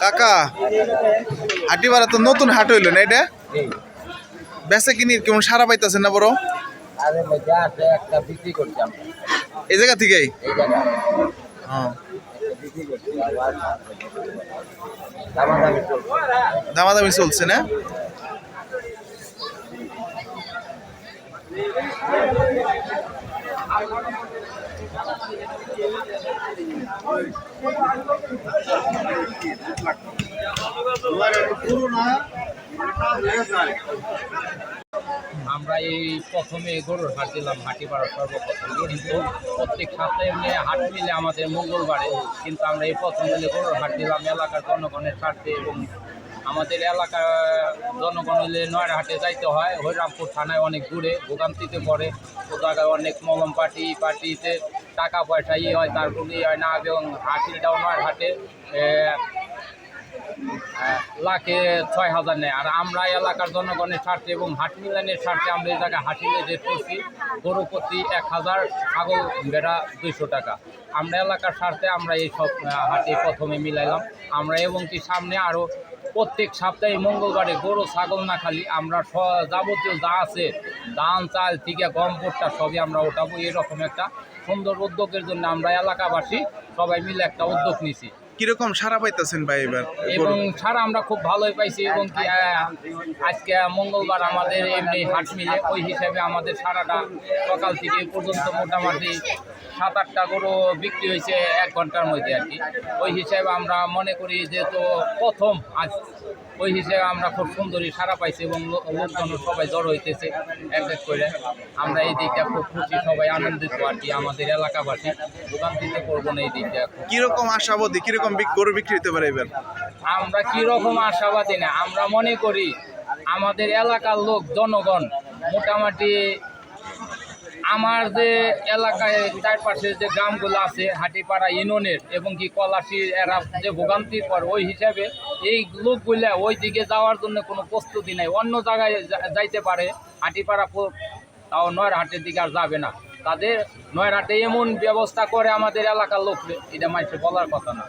কাকা হাটিবাড়া তো নতুন হাট হইল না এটা? বেচা কিনি কেমন সারা পাইতেছেন না বড় এই জায়গা থেকেই? দামাদামি চলছে না? আমরা এই প্রথমে গরুর হাট দিলাম, হাটি পাড়া সর্বপ্রথম। কিন্তু প্রত্যেক সপ্তাহে এমনি হাট মিলে আমাদের মঙ্গলবারে। কিন্তু আমরা এই প্রথম মিলে গরুর হাট দিলাম, এলাকার জনগণের স্বার্থে এবং আমাদের এলাকার জনগণ হলে নয়রা হাটে যাইতে হয়। হরিরামপুর থানায় অনেক দূরে ভোগান্তিতে পড়ে। ও জায়গায় অনেক মলম পার্টি পার্টিতে টাকা পয়সা ইয়ে হয়, তার কোনো ইয়ে হয় না। এবং হাসিলটাও নয় হাটে লাখে ছয় হাজার নেয়। আর আমরা এলাকার জনগণের স্বার্থে এবং হাট মিলানের স্বার্থে আমরা এই জায়গায় হাসিলে রেট করছি গরু প্রতি এক হাজার, ছাগল বেড়া দুইশো টাকা। আমরা এলাকার স্বার্থে আমরা এই সব হাটে প্রথমে মিলাইলাম। আমরা এবং কি সামনে আরও প্রত্যেক সপ্তাহে মঙ্গলবারে গরু ছাগল না খালি আমরা যাবতীয় যা আছে ধান চাল থেকে গম ভুট্টা সবই আমরা ওঠাবো। এরকম একটা সুন্দর উদ্যোগের জন্য আমরা এলাকাবাসী সবাই মিলে একটা উদ্যোগ নিছি। কীরকম সারা পাইতেছেন ভাই এবার এবং সারা আমরা খুব ভালোই পাইছি এবং কি আজকে মঙ্গলবার আমাদের এমনি হাট মিলে ওই হিসাবে আমাদের সারাটা সকাল থেকে পর্যন্ত মোটামুটি সাত আটটা গরু বিক্রি হয়েছে এক ঘণ্টার মধ্যে আর কি। ওই হিসাবে আমরা মনে করি যেহেতু প্রথম আজ ওই হিসেবে আমরা খুব সুন্দরী সারা পাইছি এবং লোকজন সবাই জড়ো হইতেছে এক এক করে। আমরা এই দিকটা খুব খুশি সবাই আনন্দিত আর কি আমাদের এলাকাবাসী। দোকান দিতে করব না এই দিকটা কীরকম আশাবাদী কীরকম গরু বিক্রি হতে পারে এবার? আমরা কীরকম আশাবাদী না আমরা মনে করি আমাদের এলাকার লোক জনগণ মোটামুটি আমার যে এলাকায় চারপাশে যে গ্রামগুলো আছে, হাটিপাড়া ইউনিয়নের এবং কি কলাশি এরা যে ভোগান্তির পর, ওই হিসাবে এই লোকগুলা ওই দিকে যাওয়ার জন্য কোনো প্রস্তুতি নেই। অন্য জায়গায় যাইতে পারে, হাটিপাড়া তাও নয়রহাটের দিকে আর যাবে না। তাদের নয়রহাটে এমন ব্যবস্থা করে আমাদের এলাকার লোক এটা মানুষের বলার কথা না।